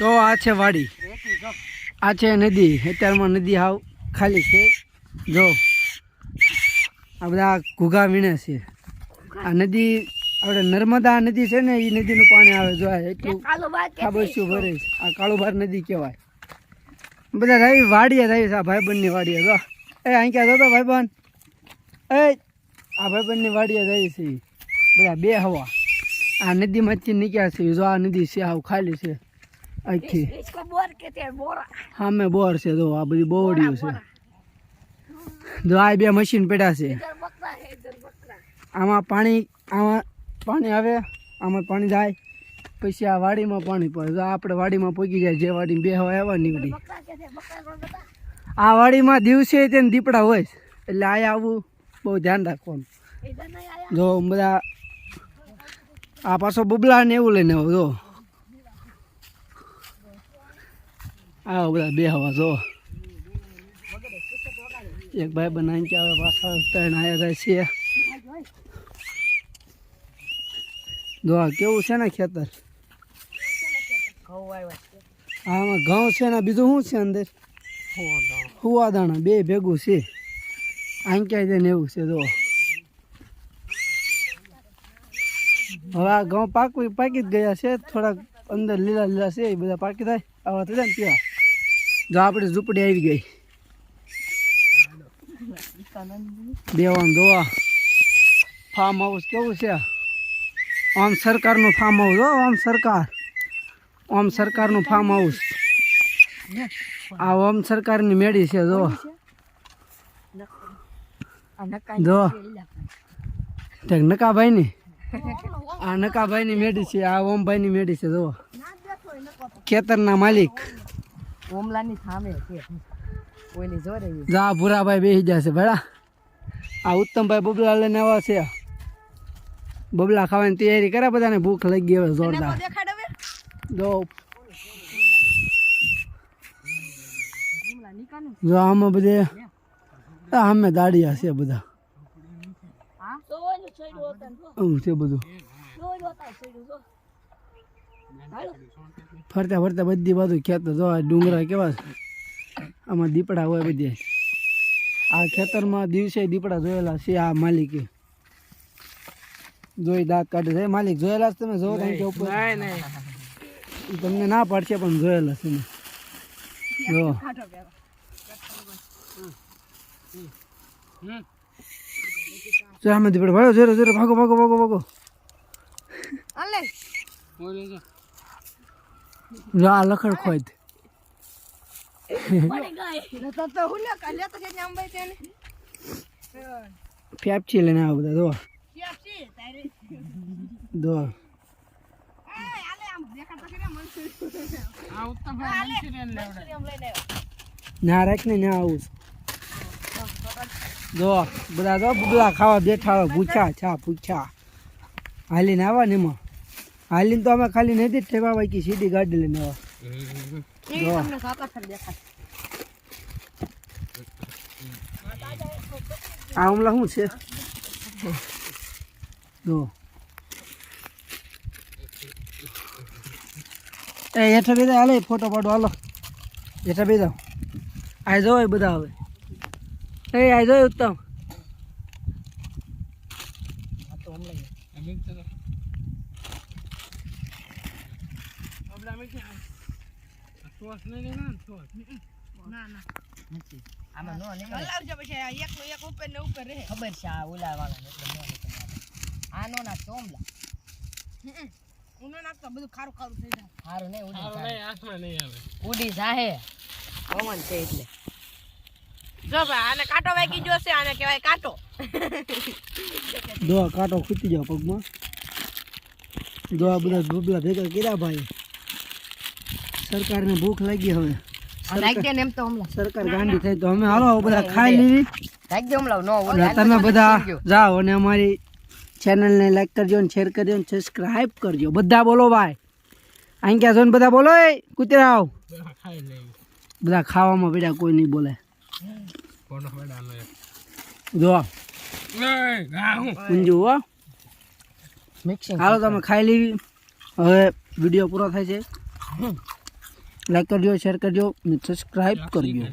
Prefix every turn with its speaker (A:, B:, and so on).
A: તો આ છે વાડી. આ છે નદી. અત્યારમાં નદી હાવ ખાલી છે. જો આ બધા ઘૂઘા વીણે છે. આ નદી આપણે નર્મદા નદી છે ને એ નદીનું પાણી આવે જો આ એટલું ખાબસ્યું ભરે છે. આ કાળુભાર નદી કહેવાય. બધા રાવી વાડીએ રાવી છે આ ભાઈબંધની વાડીએ. જો એ અહીં ક્યાં જતો ભાઈબંધ? એ આ ભાઈબંધની વાડીએ રહી છે. બધા બે હવા આ નદીમાંથી નીકળ્યા છે. જો આ નદી છે આવું ખાલી છે. આખી. સામે બોર છે જો આ બધી બોવડીઓ છે. જો આ બે મશીન પેટા છે. આમાં પાણી આમાં પાણી આવે આમાં પાણી જાય. પછી આ વાડીમાં પાણી પડે. તો આપણે વાડીમાં પહોંચી જાય જે વાડીમાં બે હોય એવા નીકળી. આ વાડીમાં દિવસે તેને દીપડા હોય એટલે આ આવું બહુ ધ્યાન રાખવાનું. જો બધા આ પાછો બુબલા ને એવું લઈને આવું જો. આવો બધા બે હવા જો. એક ભાઈ બનાવીને કે પાછા ત્રણ આવ્યા જાય છે. જો કેવું છે ને ખેતર? આમાં ઘઉં છે ને, બીજું શું છે અંદર? હુવા દાણા બે ભેગું છે. આંક્યા જાય ને એવું છે, જો. હવે આ ઘઉં પાકવી પાકી જ ગયા છે. થોડાક અંદર લીલા લીલા છે, એ બધા પાકી થાય. આવા થયા ને ત્યાં. જો આપણે ઝૂંપડી આવી ગઈ. દેવાનું જોવા ફાર્મ હાઉસ કેવું છે? આમ સરકારનું ફાર્મ હાઉસ હો, આમ સરકાર. આમ સરકારનું ફાર્મ હાઉસ આ ઓમ સરકારની મેળી છે, જો. જો. નકાભાઈ ની આ નકાભાઈ ની મેળી છે, આ ઓમભાઈ ની મેળી છે, જો. ખેતરના માલિક.
B: ઓમલાની સામે છે. કોઈની
A: જા ભૂરાભાઈ બેસી જશે ભેળા આ ઉત્તમભાઈ બબલા લઈને આવ્યા છે. બબલા ખાવાની તૈયારી કરે બધાને ભૂખ લાગી હવે જોરદાર. જો. જો આમાં બધે આ આમે દાડિયા છે બધા. છે બધું
B: છોડ્યો હતો છોડ્યો જો હાલો
A: ફરતા ફરતા બધી બાજુ ખેતર જો ડુંગરા કેવા આમાં દીપડા હોય બધી. આ ખેતરમાં દિવસે દીપડા જોયેલા છે આ માલિકે. જોઈ દાંત કાઢે છે. માલિક જોયેલા છે તમે? જોવો કારણ કે ઉપર. તમને ના પાડશે પણ જોયેલા છે ને. જો. આમાં દીપડા. ભાગો જોરો જોરો. ભાગો ભાગો ભાગો ભાગો. જો આ લખડ ખોદ. ફેપચી લઈને આવા બધા
B: દો દો
A: ના, રાખ ને, ના આવું જો બધા જો બુગલા ખાવા બેઠા પૂછા છા પૂછા હાલીને આવા ને એમાં. હાલીને તો અમે ખાલી નથી ઠેવા કે સીધી ગાડી લઈને આવા. આ હમણાં શું છે? જો. એ હેઠા બેદા હાલે ફોટો પાડો હાલો. હેઠા બેદા આ જો એ બધા હવે. એ આ જો ઉત્તમ
B: આમાં નો નીકળે. લાવજો પછી આ એક એક ઉપર ને ઉપર રહે. ખબર છે આ ઓલા વાળા એટલે નો નીકળે ચોમલા ઉનો નાખતો બધું ખારું ખારું થઈ જાય. ખારું નહીં ઉડી જાય. ઉડી જાહે. પવન છે એટલે. જો ભાઈ આને કાંટો વાગી ગયો છે આને કહેવાય કાંટો.
A: કાંટો ખૂટી જાવ પગમાં. જો બધા બબલા ભેગા કર્યા ભાઈ. સરકારને ભૂખ લાગી હવે. સરકાર ગાંડી થઈ તો અમે હાલો બધા ખાઈ લીધી. તમે બધા જાઓ અને અમારી ચેનલને લાઈક કરજો ને શેર કરજો ને સબસ્ક્રાઈબ કરજો. બધા બોલો ભાઈ. અહીં ક્યાં છો ને બધા બોલો? એ કૂતરાઓ. બધા ખાવામાં પડ્યા કોઈ નહીં બોલે. જો ઊંજુ હો. હાલો તમે ખાઈ લેવી હવે વીડિયો પૂરો થાય છે. લાઈક કરજો શેર કરજો સબસ્ક્રાઈબ
C: કરજો.